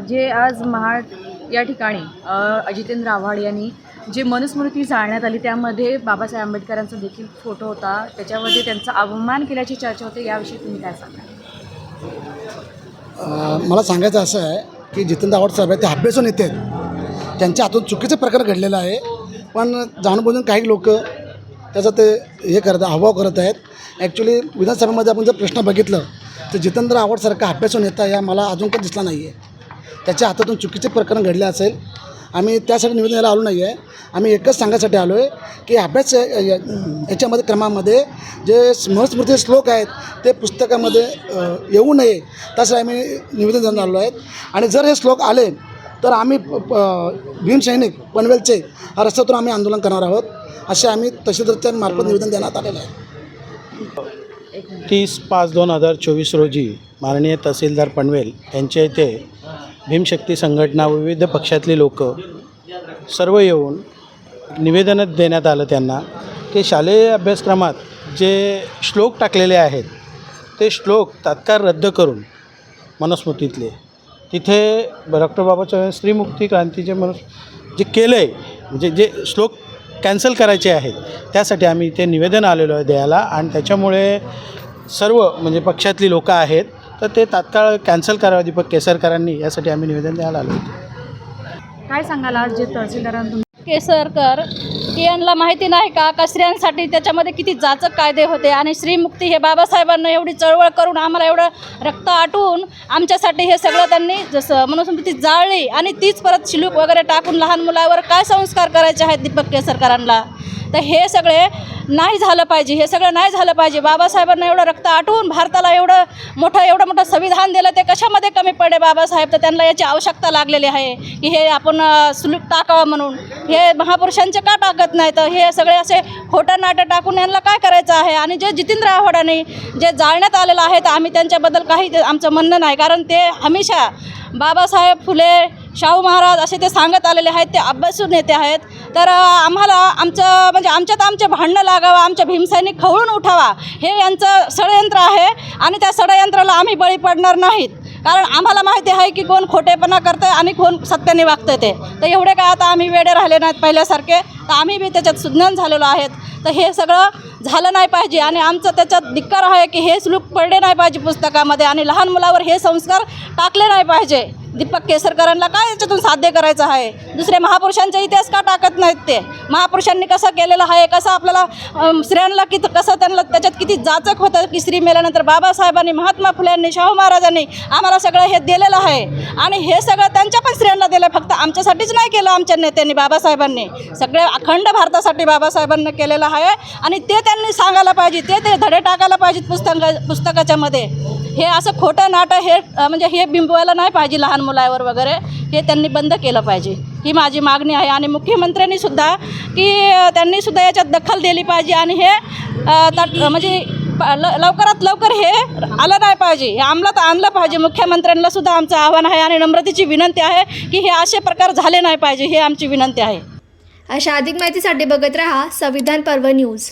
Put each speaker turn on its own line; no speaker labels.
जे आज महाड या ठिकाणी अजितेंद्र जितेंद्र आव्हाड यांनी जे मनुस्मृती जाळण्यात आली त्यामध्ये बाबासाहेब आंबेडकरांचा देखील फोटो होता. त्याच्यामध्ये त्यांचा अवमान केल्याची चर्चा होते. याविषयी तुम्ही काय
सांगा मला सांगायचं असं आहे की जितेंद्र आव्हाड साहेब आहेत ते अभ्यासून नेते आहेत. त्यांच्या हातून चुकीचं प्रकार घडलेलं आहे. पण जाणूनबुजून काही लोक त्याचा ते हे करत हावभाव करत आहेत. ॲक्च्युली विधानसभेमध्ये आपण जर प्रश्न बघितलं तर जितेंद्र आव्हाडसारखा अभ्यासून नेता या मला अजून काही दिसला नाही आहे त्याच्या हातातून चुकीचे प्रकरण घडले असेल आम्ही त्यासाठी निवेदन द्यायला आलो नाही आहे आम्ही एकच सांगायसाठी आलो आहे की अभ्यास या- याच्यामध्ये क्रमामध्ये जे महस्मृती श्लोक आहेत ते पुस्तकामध्ये येऊ नये त्यासाठी आम्ही निवेदन द्यायला आलो आहेत. आणि जर हे श्लोक आले तर आम्ही प- भीमसैनिक पनवेलचे हा रस्त्यातून आम्ही आंदोलन करणार आहोत. असे आम्ही तहसीलदारच्या मार्फत निवेदन देण्यात आलेलं आहे.
तीस पाच दोन हजार चोवीस रोजी माननीय तहसीलदार पनवेल यांच्या इथे भीमशक्ती संघटना विविध पक्षातली लोक सर्व येऊन निवेदन देण्यात आलं त्यांना की शालेय अभ्यासक्रमात जे श्लोक टाकलेले आहेत ते श्लोक तात्काळ रद्द करून मनुस्मृतीतले. तिथे डॉक्टर बाबासाहेब स्त्रीमुक्ती क्रांतीचे मनुस जे केलं आहे म्हणजे जे श्लोक कॅन्सल करायचे आहेत त्यासाठी आम्ही इथे निवेदन आलेलो आहे द्यायला. आणि त्याच्यामुळे सर्व म्हणजे पक्षातली लोकं आहेत तर ते तात्काळ कॅन्सल करावं दीपक केसरकरांनी यासाठी आम्ही निवेदन द्यायला आलो होतो.
काय सांगाल आज जे तहसीलदारांना
केसरकर की यांना माहिती नाही का? का स्त्रियांसाठी त्याच्यामध्ये किती जाचक कायदे होते? आणि श्रीमुक्ती हे बाबासाहेबांना एवढी चळवळ करून आम्हाला एवढं रक्त आटून आमच्यासाठी हे सगळं त्यांनी जसं म्हणून ती जाळली आणि तीच परत शिलूक वगैरे टाकून लहान मुलावर काय संस्कार करायचे आहेत दीपक केसरकरांना? तर हे सगळे नाही झालं पाहिजे हे सगळं नाही झालं पाहिजे. बाबासाहेबांना एवढं रक्त आटवून भारताला एवढं मोठं एवढं मोठं संविधान दिलं ते कशामध्ये कमी पडे बाबासाहेब? तर त्यांना याची आवश्यकता लागलेली आहे की हे आपण सुलूक टाकावं म्हणून. हे महापुरुषांचे का टाकत नाही तर हे सगळे असे खोटं नाटं टाकून यांना काय करायचं आहे? आणि जे जितेंद्र आव्हाडांनी जे जाळण्यात आलेलं आहे तर आम्ही त्यांच्याबद्दल काही ते- आमचं म्हणणं नाही. कारण ते हमेशा बाबासाहेब फुले शाहू महाराज असे ते सांगत आलेले आहेत ते अभ्यासू नेते आहेत. तर आम्हाला आमचं म्हणजे आमच्यात आमचे भांडणं लागावं आमच्या भीमसैनिक खवळून उठावा हे यांचं षडयंत्र आहे आणि त्या षडयंत्राला आम्ही बळी पडणार नाहीत. कारण आम्हाला माहिती आहे की कोण खोटेपणा करतं आणि कोण सत्याने वागतं ते. तर एवढे काय आता आम्ही वेडे राहिले नाहीत पहिल्यासारखे. तर आम्ही बी त्याच्यात सुज्ञान झालेलो आहेत. तर हे सगळं झालं नाही पाहिजे आणि आमचं त्याच्यात धिक्कार आहे की हे श्लोक पडले नाही पाहिजे पुस्तकामध्ये आणि लहान मुलावर हे संस्कार टाकले नाही पाहिजे. दीपक केसरकरांना काय याच्यातून साध्य करायचं आहे? दुसरे महापुरुषांचा इतिहास का टाकत नाहीत ते? महापुरुषांनी कसं केलेलं आहे? कसं आपल्याला स्त्रियांना किती कसं त्यांना त्याच्यात किती जाचक होतं? की स्त्री मेल्यानंतर बाबासाहेबांनी महात्मा फुल्यांनी शाहू महाराजांनी आम्हाला सगळं हे दिलेलं आहे. आणि हे सगळं त्यांच्या पण स्त्रियांना दिलं फक्त आमच्यासाठीच नाही केलं आमच्या नेत्यांनी बाबासाहेबांनी. सगळे अखंड भारतासाठी बाबासाहेबांनी केलेलं आहे. आणि ते त्यांनी सांगायला पाहिजे. ते ते धडे टाकायला पाहिजेत पुस्तका पुस्तकाच्यामध्ये हे असं खोटं नाटं हे म्हणजे हे बिंबवायला नाही पाहिजे लहान मुलावर वगैरे हे त्यांनी बंद केलं पाहिजे. ही माझी मागणी आहे आणि मुख्यमंत्र्यांनीसुद्धा की त्यांनीसुद्धा याच्यात दखल दिली पाहिजे आणि हे म्हणजे प- ल- लवकरात लवकर हे आलं नाही पाहिजे. हे अंमलात आणलं पाहिजे. मुख्यमंत्र्यांना सुद्धा आमचं आव्हान आहे आणि नम्रतेची विनंती आहे की हे असे प्रकार झाले नाही पाहिजे हे आमची विनंती आहे.
अशा अधिक माहितीसाठी बघत रहा संविधान पर्व न्यूज.